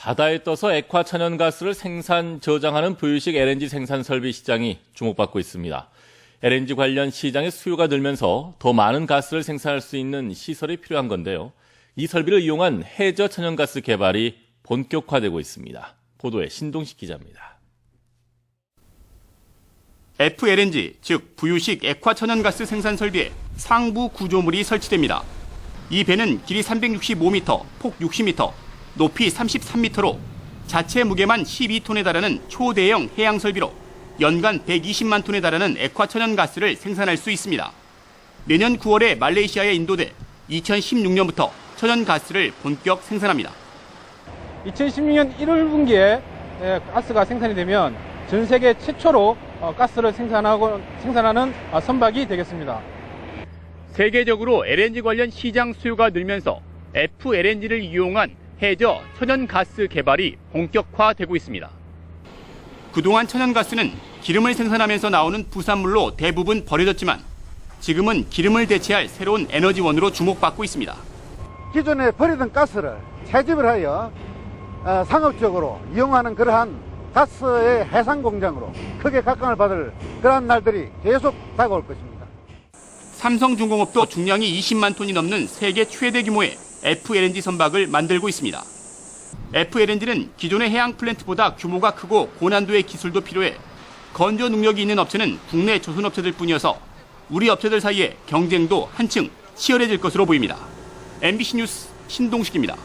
바다에 떠서 액화 천연가스를 생산 저장하는 부유식 LNG 생산 설비 시장이 주목받고 있습니다. LNG 관련 시장의 수요가 늘면서 더 많은 가스를 생산할 수 있는 시설이 필요한 건데요. 이 설비를 이용한 해저 천연가스 개발이 본격화되고 있습니다. 보도에 신동식 기자입니다. FLNG, 즉 부유식 액화 천연가스 생산 설비에 상부 구조물이 설치됩니다. 이 배는 길이 365m, 폭 60m, 높이 33m로 자체 무게만 12톤에 달하는 초대형 해양 설비로 연간 120만 톤에 달하는 액화 천연 가스를 생산할 수 있습니다. 내년 9월에 말레이시아에 인도돼 2016년부터 천연 가스를 본격 생산합니다. 2016년 1월 분기에 예, 가스가 생산이 되면 전 세계 최초로 어, 가스를 생산하고 생산하는 어, 선박이 되겠습니다. 세계적으로 LNG 관련 시장 수요가 늘면서 FLNG를 이용한 해저 천연가스 개발이 본격화되고 있습니다. 그동안 천연가스는 기름을 생산하면서 나오는 부산물로 대부분 버려졌지만 지금은 기름을 대체할 새로운 에너지원으로 주목받고 있습니다. 기존에 버리던 가스를 채집을 하여 어, 상업적으로 이용하는 그러한 가스의 해상 공장으로 크게 각광을 받을 그러한 날들이 계속 다가올 것입니다. 삼성중공업도 중량이 20만 톤이 넘는 세계 최대 규모의 FLNG 선박을 만들고 있습니다. FLNG는 기존의 해양 플랜트보다 규모가 크고 고난도의 기술도 필요해 건조 능력이 있는 업체는 국내 조선업체들 뿐이어서 우리 업체들 사이에 경쟁도 한층 치열해질 것으로 보입니다. MBC 뉴스 신동식입니다.